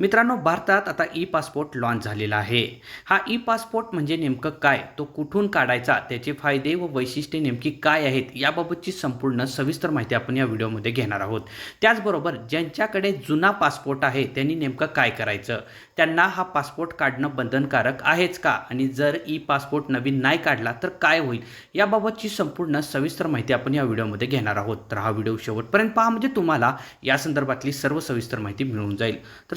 मित्रांनो भारतात आता ई पासपोर्ट लॉन्च झालेला आहे. हा ई पासपोर्ट म्हणजे नेमकं काय? तो कुठून काढायचा? त्याचे फायदे व वैशिष्ट्ये नेमकी काय आहेत? याबाबतची संपूर्ण सविस्तर माहिती आपण या व्हिडिओमध्ये घेणार आहोत. त्याचबरोबर ज्यांच्याकडे जुना पासपोर्ट आहे त्यांनी नेमकं काय करायचं? त्यांना हा पासपोर्ट काढणं बंधनकारक आहेच का? आणि जर ई पासपोर्ट नवीन नाही काढला तर काय होईल? याबाबतची संपूर्ण सविस्तर माहिती आपण या व्हिडिओमध्ये घेणार आहोत. तर हा व्हिडिओ शेवटपर्यंत पहा म्हणजे तुम्हाला या संदर्भातली सर्व सविस्तर माहिती मिळून जाईल. तर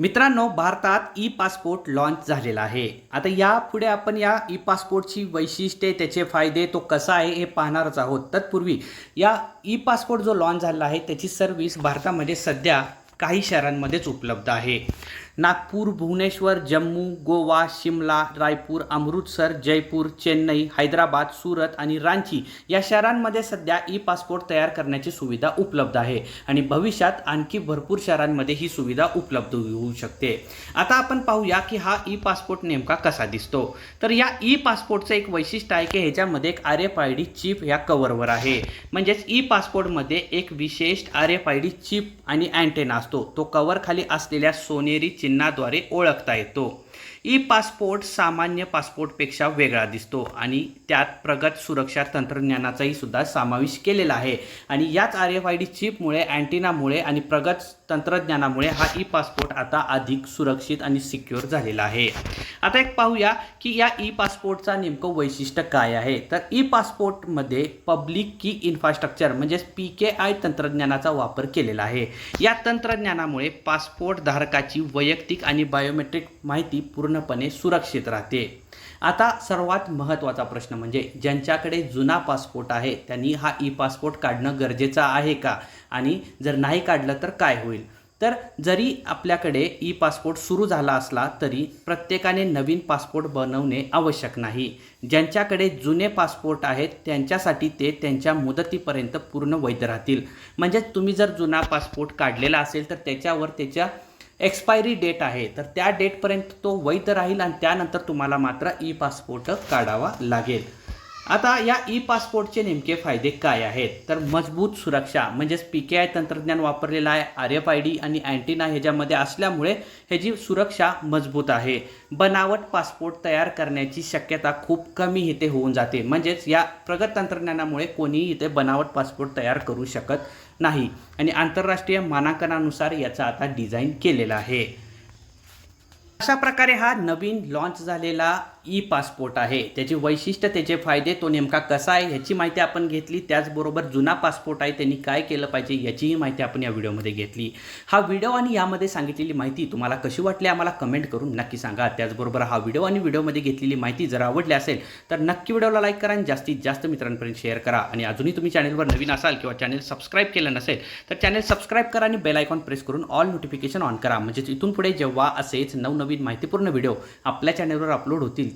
मित्रांनो भारतात ई पासपोर्ट लॉन्च झालेला आहे. आता यापुढे आपण या ई पासपोर्टची वैशिष्ट्ये त्याचे फायदे तो कसा आहे हे पाहणारच आहोत. तत्पूर्वी या ई पासपोर्ट जो लॉन्च झालेला आहे त्याची सर्व्हिस भारतामध्ये सध्या काही शहरांमध्येच उपलब्ध आहे. नागपूर भुवनेश्वर जम्मू गोवा शिमला रायपूर अमृतसर जयपूर चेन्नई हैदराबाद सुरत आणि रांची या शहरांमध्ये सध्या ई पासपोर्ट तयार करण्याची सुविधा उपलब्ध आहे आणि भविष्यात आणखी भरपूर शहरांमध्ये ही सुविधा उपलब्ध होऊ शकते. आता आपण पाहूया की हा ई पासपोर्ट नेमका कसा दिसतो. तर या ई पासपोर्टचं एक वैशिष्ट्य आहे की ह्याच्यामध्ये एक R F I D chip या कव्हरवर आहे. म्हणजेच ई पासपोर्टमध्ये एक विशेष R F I D chip आणि अँटेना असतो. तो कवरखाली खाली असलेल्या सोनेरी चिन्हाद्वारे ओळखता येतो. ई पासपोर्ट सामान्य पासपोर्टपेक्षा वेगळा दिसतो आणि त्यात प्रगत सुरक्षा तंत्रज्ञानाचाही सुद्धा समावेश केलेला आहे. आणि याच आर एफ आय डी चिपमुळे अँटिनामुळे आणि प्रगत तंत्रज्ञानामुळे हा ई पासपोर्ट आता अधिक सुरक्षित आणि सिक्युअर झालेला आहे. आता एक पाहूया की या ई पासपोर्टचा नेमकं वैशिष्ट्य काय आहे. तर ई पासपोर्टमध्ये पब्लिक की इन्फ्रास्ट्रक्चर म्हणजेच पी के आय तंत्रज्ञानाचा वापर केलेला आहे. या तंत्रज्ञानामुळे पासपोर्ट धारकाची वैयक्तिक वैयक्तिक आणि बायोमेट्रिक माहिती पूर्णपणे सुरक्षित राहते. आता सर्वात महत्त्वाचा प्रश्न म्हणजे ज्यांच्याकडे जुना पासपोर्ट आहे त्यांनी हा ई पासपोर्ट काढणं गरजेचं आहे का? आणि जर नाही काढलं तर काय होईल? तर जरी आपल्याकडे ई पासपोर्ट सुरू झाला असला तरी प्रत्येकाने नवीन पासपोर्ट बनवणे आवश्यक नाही. ज्यांच्याकडे जुने पासपोर्ट आहेत त्यांच्यासाठी ते त्यांच्या मुदतीपर्यंत पूर्ण वैध राहतील. म्हणजे तुम्ही जर जुना पासपोर्ट काढलेला असेल तर त्याच्यावर त्याच्या एक्सपायरी डेट आहे. तर त्या डेटपर्यंत तो वैध राहील आणि त्यानंतर तुम्हाला मात्र ई पासपोर्ट काढावा लागेल. आता या ई पासपोर्टचे नेमके फायदे काय आहेत? तर मजबूत सुरक्षा म्हणजेच पी के आय तंत्रज्ञान वापरलेलं आहे आर एफ आय डी आणि अँटीना ह्याच्यामध्ये असल्यामुळे ह्याची सुरक्षा मजबूत आहे. बनावट पासपोर्ट तयार करण्याची शक्यता खूप कमी इथे होऊन जाते. म्हणजेच या प्रगत तंत्रज्ञानामुळे कोणीही इथे बनावट पासपोर्ट तयार करू शकत नाही. आणि आंतरराष्ट्रीय मानांकनानुसार याचा आता डिझाईन केलेला आहे. अशा प्रकारे हा नवीन लॉन्च झालेला ई पासपोर्ट आहे. त्याचे वैशिष्ट्य त्याचे फायदे तो नेमका कसा आहे ह्याची माहिती आपण घेतली. त्याचबरोबर जुना पासपोर्ट आहे त्यांनी काय केलं पाहिजे याचीही माहिती आपण या व्हिडिओमध्ये घेतली. हा व्हिडिओ आणि यामध्ये सांगितलेली माहिती तुम्हाला कशी वाटली आम्हाला कमेंट करून नक्की सांगा. त्याचबरोबर हा व्हिडिओ आणि व्हिडिओमध्ये घेतलेली माहिती जर आवडली असेल तर नक्की व्हिडिओला लाईक करा आणि जास्तीत जास्त मित्रांपर्यंत शेअर करा. आणि अजूनही तुम्ही चॅनलवर नवीन असाल किंवा चॅनल सबस्क्राईब केलं नसेल तर चॅनल सबस्क्राईब करा आणि बेल आयकॉन प्रेस करून ऑल नोटिफिकेशन ऑन करा. म्हणजेच इथून पुढे जेव्हा असेच नवनवीन माहितीपूर्ण व्हिडिओ आपल्या चॅनलवर अपलोड होतील